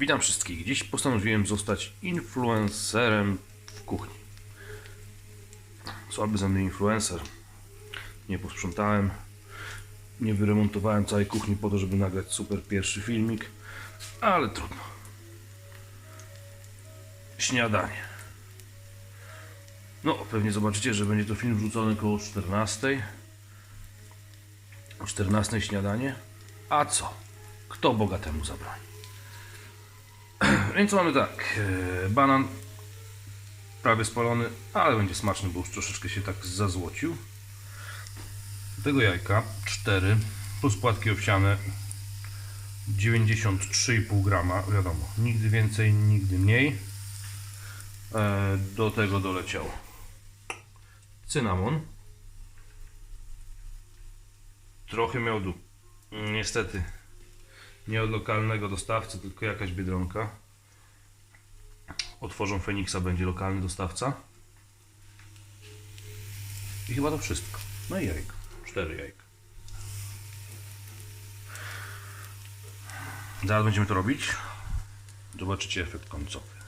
Witam wszystkich. Dziś postanowiłem zostać influencerem w kuchni. Słaby ze mnie influencer. Nie posprzątałem, nie wyremontowałem całej kuchni po to, żeby nagrać super pierwszy filmik, ale trudno. Śniadanie. No, pewnie zobaczycie, że będzie to film wrzucony koło 14. O 14 śniadanie. A co? Kto bogatemu zabroni? Więc mamy tak. e, Banan prawie spalony, ale będzie smaczny, bo już troszeczkę się tak zazłocił. Tego jajka 4 plus płatki owsiane 93,5 grama. Wiadomo, nigdy więcej, nigdy mniej. E, Do tego doleciał cynamon. Trochę miodu. Niestety nie od lokalnego dostawcy, tylko jakaś biedronka. Otworzą Feniksa, będzie lokalny dostawca. I chyba to wszystko. No i jajka. Cztery jajka. Zaraz będziemy to robić. Zobaczycie efekt końcowy.